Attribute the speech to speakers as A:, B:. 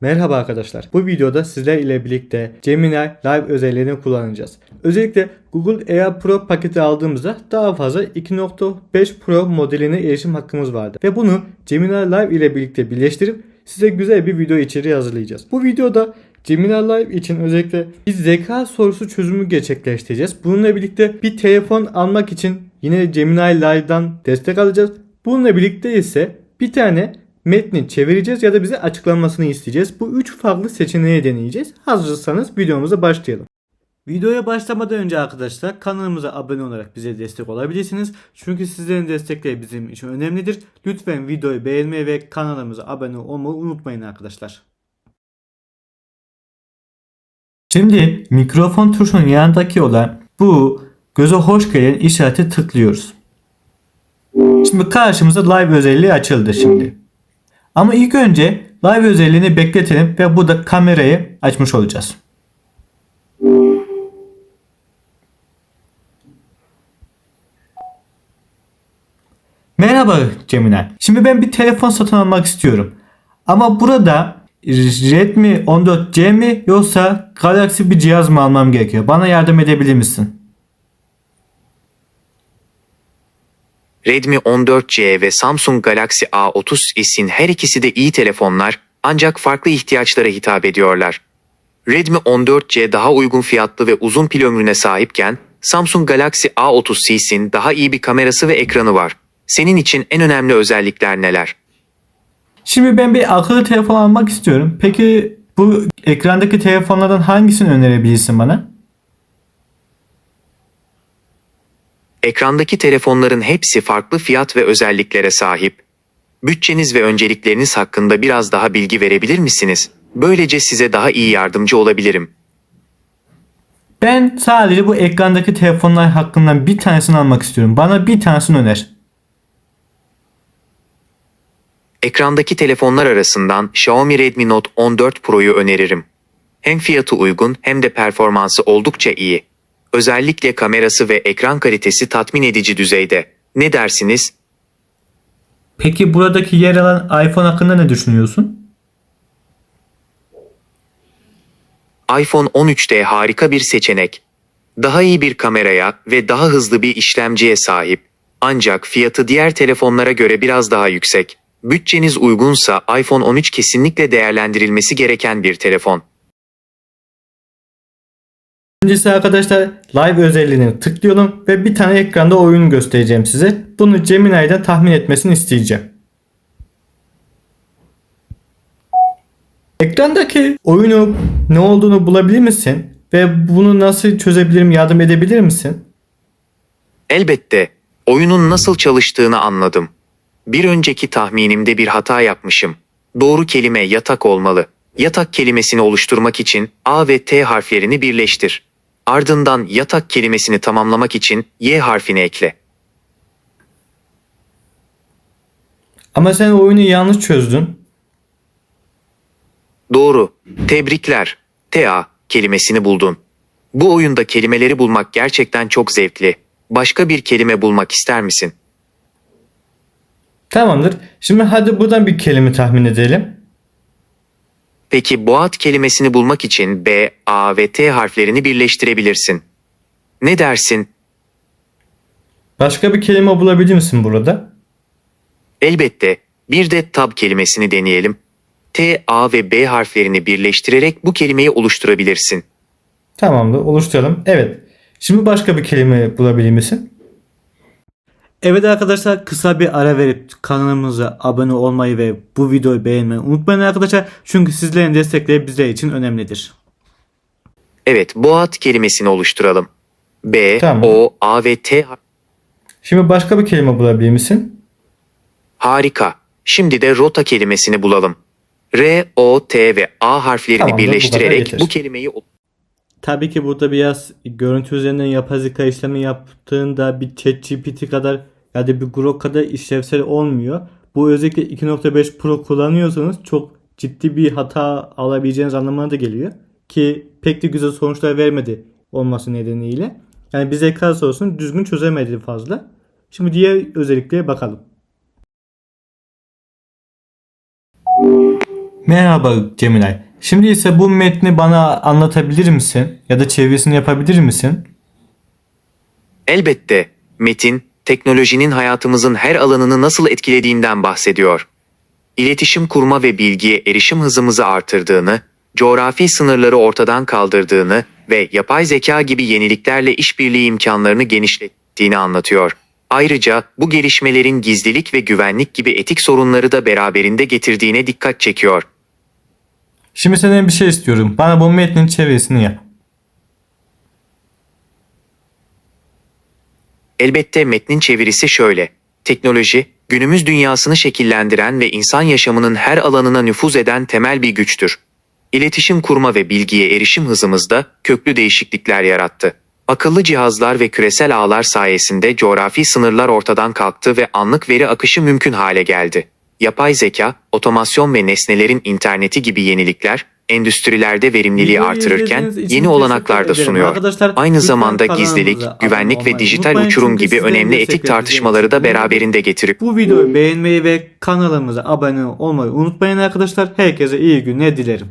A: Merhaba arkadaşlar. Bu videoda sizler ile birlikte Gemini Live özelliğini kullanacağız. Özellikle Google Air Pro paketi aldığımızda daha fazla 2.5 Pro modeline erişim hakkımız vardı. Ve bunu Gemini Live ile birlikte birleştirip size güzel bir video içeriği hazırlayacağız. Bu videoda Gemini Live için özellikle bir zeka sorusu çözümü gerçekleştireceğiz. Bununla birlikte bir telefon almak için yine Gemini Live'dan destek alacağız. Bununla birlikte ise bir tane metni çevireceğiz ya da bize açıklanmasını isteyeceğiz. Bu üç farklı seçeneği deneyeceğiz. Hazırsanız videomuza başlayalım. Videoya başlamadan önce arkadaşlar kanalımıza abone olarak bize destek olabilirsiniz. Çünkü sizlerin destekleri bizim için önemlidir. Lütfen videoyu beğenmeyi ve kanalımıza abone olmayı unutmayın arkadaşlar. Şimdi mikrofon tuşunun yanındaki olan bu göze hoş gelen işareti tıklıyoruz. Şimdi karşımıza live özelliği açıldı şimdi. Ama ilk önce live özelliğini bekletelim ve burada kamerayı açmış olacağız. Merhaba Gemini. Şimdi ben bir telefon satın almak istiyorum. Ama burada Redmi 14C mi yoksa Galaxy bir cihaz mı almam gerekiyor? Bana yardım edebilir misin?
B: Redmi 14C ve Samsung Galaxy A30s'in her ikisi de iyi telefonlar ancak farklı ihtiyaçlara hitap ediyorlar. Redmi 14C daha uygun fiyatlı ve uzun pil ömrüne sahipken Samsung Galaxy A30s'in daha iyi bir kamerası ve ekranı var. Senin için en önemli özellikler neler?
A: Şimdi ben bir akıllı telefon almak istiyorum. Peki bu ekrandaki telefonlardan hangisini önerebilirsin bana?
B: Ekrandaki telefonların hepsi farklı fiyat ve özelliklere sahip. Bütçeniz ve öncelikleriniz hakkında biraz daha bilgi verebilir misiniz? Böylece size daha iyi yardımcı olabilirim.
A: Ben sadece bu ekrandaki telefonlar hakkında bir tanesini almak istiyorum. Bana bir tanesini öner.
B: Ekrandaki telefonlar arasından Xiaomi Redmi Note 14 Pro'yu öneririm. Hem fiyatı uygun hem de performansı oldukça iyi. Özellikle kamerası ve ekran kalitesi tatmin edici düzeyde. Ne dersiniz?
A: Peki buradaki yer alan iPhone hakkında ne düşünüyorsun?
B: iPhone 13'te harika bir seçenek. Daha iyi bir kameraya ve daha hızlı bir işlemciye sahip. Ancak fiyatı diğer telefonlara göre biraz daha yüksek. Bütçeniz uygunsa iPhone 13 kesinlikle değerlendirilmesi gereken bir telefon.
A: Birincisi arkadaşlar live özelliğini tıklıyorum ve bir tane ekranda oyun göstereceğim size. Bunu Gemini'den tahmin etmesini isteyeceğim. Ekrandaki oyunu ne olduğunu bulabilir misin? Ve bunu nasıl çözebilirim yardım edebilir misin?
B: Elbette oyunun nasıl çalıştığını anladım. Bir önceki tahminimde bir hata yapmışım. Doğru kelime yatak olmalı. Yatak kelimesini oluşturmak için A ve T harflerini birleştir. Ardından yatak kelimesini tamamlamak için Y harfini ekle.
A: Ama sen oyunu yanlış çözdün.
B: Doğru. Tebrikler. TA kelimesini buldun. Bu oyunda kelimeleri bulmak gerçekten çok zevkli. Başka bir kelime bulmak ister misin?
A: Tamamdır. Şimdi hadi buradan bir kelime tahmin edelim.
B: Peki boğat kelimesini bulmak için B, A ve T harflerini birleştirebilirsin. Ne dersin?
A: Başka bir kelime bulabilir misin burada?
B: Elbette bir de tab kelimesini deneyelim. T, A ve B harflerini birleştirerek bu kelimeyi oluşturabilirsin.
A: Tamamdır oluşturalım. Evet. Şimdi başka bir kelime bulabilir misin? Evet arkadaşlar kısa bir ara verip kanalımıza abone olmayı ve bu videoyu beğenmeyi unutmayın arkadaşlar. Çünkü sizlerin destekleri bizler için önemlidir.
B: Evet, boğat kelimesini oluşturalım. B,
A: Tamam.
B: O, A ve T har-
A: Şimdi başka bir kelime bulabilir misin?
B: harika. Şimdi de rota kelimesini bulalım. R, O, T ve A harflerini
A: Tamamdır, bu kadar
B: birleştirerek
A: yeter.
B: bu kelimeyi
A: Tabii ki burada biraz görüntü üzerinden yapay zeka işlemi yaptığında bir ChatGPT kadar ya da bir Grok kadar işlevsel olmuyor. Bu özellikle 2.5 Pro kullanıyorsanız çok ciddi bir hata alabileceğiniz anlamına da geliyor. Ki pek de güzel sonuçlar vermedi olması nedeniyle. Yani bir zeka sorusunu düzgün çözemedi fazla. Şimdi diğer özelliklere bakalım. Merhaba Cemilay. Şimdi ise bu metni bana anlatabilir misin? Ya da çevirisini yapabilir misin?
B: Elbette, metin, teknolojinin hayatımızın her alanını nasıl etkilediğinden bahsediyor. İletişim kurma ve bilgiye erişim hızımızı artırdığını, coğrafi sınırları ortadan kaldırdığını ve yapay zeka gibi yeniliklerle işbirliği imkanlarını genişlettiğini anlatıyor. Ayrıca bu gelişmelerin gizlilik ve güvenlik gibi etik sorunları da beraberinde getirdiğine dikkat çekiyor.
A: Şimdi senden bir şey istiyorum. Bana bu metnin çevirisini yap.
B: Elbette metnin çevirisi şöyle. Teknoloji, günümüz dünyasını şekillendiren ve insan yaşamının her alanına nüfuz eden temel bir güçtür. İletişim kurma ve bilgiye erişim hızımızda köklü değişiklikler yarattı. Akıllı cihazlar ve küresel ağlar sayesinde coğrafi sınırlar ortadan kalktı ve anlık veri akışı mümkün hale geldi. Yapay zeka, otomasyon ve nesnelerin interneti gibi yenilikler, endüstrilerde verimliliği artırırken yeni olanaklar da sunuyor.
A: Arkadaşlar,
B: Aynı zamanda gizlilik, güvenlik ve dijital
A: unutmayın
B: uçurum
A: çünkü
B: gibi önemli etik tartışmaları da beraberinde getiriyor.
A: Bu videoyu beğenmeyi ve kanalımıza abone olmayı unutmayın arkadaşlar. Herkese iyi günler dilerim.